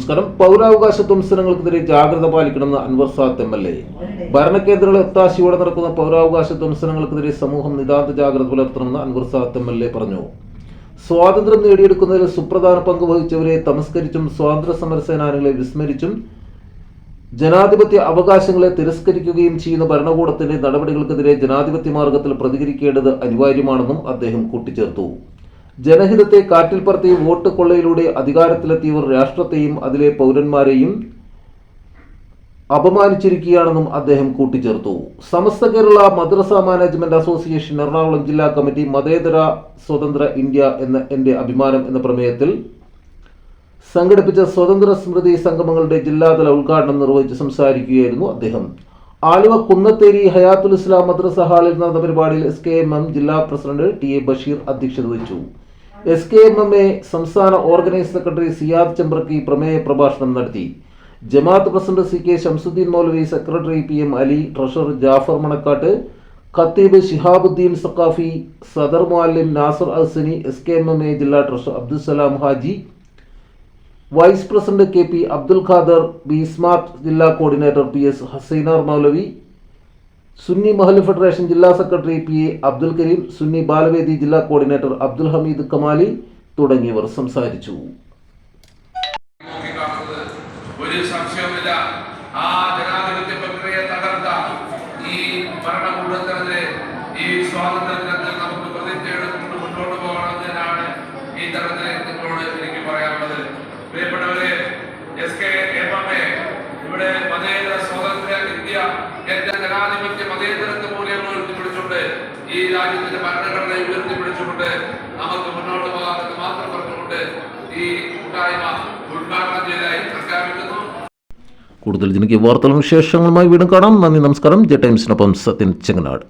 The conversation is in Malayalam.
നമസ്കാരം. പൗരാവകാശ ധ്വംസനങ്ങൾക്കെതിരെ ജാഗ്രത പാലിക്കണമെന്ന് Anwar Sadat M L A. ഭരണകേന്ദ്രങ്ങളെ ഒത്താശയോടെ നടക്കുന്ന പൗരാവകാശ ധ്വംസനങ്ങൾക്കെതിരെ സമൂഹം നിതാന്ത ജാഗ്രത പുലർത്തണമെന്ന് Anwar Sadat M L A പറഞ്ഞു. സ്വാതന്ത്ര്യം നേടിയെടുക്കുന്നതിൽ സുപ്രധാന പങ്ക് വഹിച്ചവരെ തമസ്കരിച്ചും സ്വാതന്ത്ര്യ സമര സേനാനികളെ വിസ്മരിച്ചും ജനാധിപത്യ അവകാശങ്ങളെ തിരസ്കരിക്കുകയും ചെയ്യുന്ന ഭരണകൂടത്തിന്റെ നടപടികൾക്കെതിരെ ജനാധിപത്യ മാർഗത്തിൽ പ്രതികരിക്കേണ്ടത് അനിവാര്യമാണെന്നും അദ്ദേഹം കൂട്ടിച്ചേർത്തു. ജനഹിതത്തെ കാറ്റിൽ പറത്തി വോട്ട് കൊള്ളയിലൂടെ അധികാരത്തിലെത്തിയവർ രാഷ്ട്രത്തെയും അതിലെ പൗരന്മാരെയും അപമാനിച്ചിരിക്കുകയാണെന്നും അദ്ദേഹം കൂട്ടിച്ചേർത്തു. സമസ്ത കേരള മദ്രസ മാനേജ്മെന്റ് അസോസിയേഷൻ എറണാകുളം ജില്ലാ കമ്മിറ്റി മതേതര സ്വതന്ത്ര ഇന്ത്യ എന്ന എന്റെ അഭിമാനം എന്ന പ്രമേയത്തിൽ സംഘടിപ്പിച്ച സ്വതന്ത്ര സ്മൃതി സംഗമങ്ങളുടെ ജില്ലാതല ഉദ്ഘാടനം നിർവഹിച്ച് സംസാരിക്കുകയായിരുന്നു അദ്ദേഹം. ആലുവ കുന്നത്തേരി ഹയാത്തുൽ ഇസ്ലാം മദ്രസ ഹാളിൽ നടന്ന പരിപാടിയിൽ എസ് കെ എം എം ജില്ലാ പ്രസിഡന്റ് ടി എ ബഷീർ അധ്യക്ഷത വഹിച്ചു. S K M M A സംസ്ഥാന ഓർഗനൈസ് സെക്രട്ടറി സിയാദ് ചെമ്പ്രക്കി പ്രമേയ പ്രഭാഷണം നടത്തി. ജമാഅത്ത് president C K Shamsuddin Moulavi secretary P M Ali treasurer Jafar Manakkad ഖത്തീബ് ഷിഹാബുദ്ദീൻ സഖാഫി സദർ മുഅല്ലിം Nasar Ahsani S K M M A ജില്ലാ treasurer Abdussalam Haji vice president K P Abdul Khader B smart ജില്ലാ coordinator P S Hasainar Moulavi Sunni Mahal federation ജില്ലാ secretary P A Abdul Kareem Sunni Balavedi ജില്ലാ കോർഡിനേറ്റർ അബ്ദുൽ ഹമീദ് കമാലി തുടങ്ങിയവർ സംസാരിച്ചു. ഒരു തകർത്ത ഈ ഭരണകൂടത്തിനെതിരെ ഈ സ്വാതന്ത്ര്യത്തിൽ നമുക്ക് പ്രതിജ്ഞയെടുത്തുകൊണ്ട് മുന്നോട്ട് പോകണമെന്നതിനാണ് ഈ തരത്തിൽ നിങ്ങളോട് എനിക്ക് പറയാനുള്ളത് പ്രിയപ്പെട്ടവരെ S K M M A ഇവിടെ മതേതര സ്വാതന്ത്ര്യ ഇന്ത്യ ജനാധിപത്യ മതേതരത്വ മൂല്യങ്ങൾ ഉയർത്തിപ്പിടിച്ചുകൊണ്ട് ഈ രാജ്യത്തിന്റെ ഭരണഘടനയെ ഉയർത്തിപ്പിടിച്ചുകൊണ്ട് നമുക്ക് മുന്നോട്ട് പോകാമെന്ന് മാത്രം പറഞ്ഞുകൊണ്ട് ഈ കൂട്ടായ്മ ഉദ്ഘാടനം ചെയ്തതായി പ്രഖ്യാപിക്കുന്നു. കൂടുതൽ ജനകീയ വാർത്തകളും വിശേഷങ്ങളുമായി വീണ്ടും കാണാം. നന്ദി നമസ്കാരം. ജെ ടൈംസിനൊപ്പം സത്യൻ ചെങ്ങനാട്.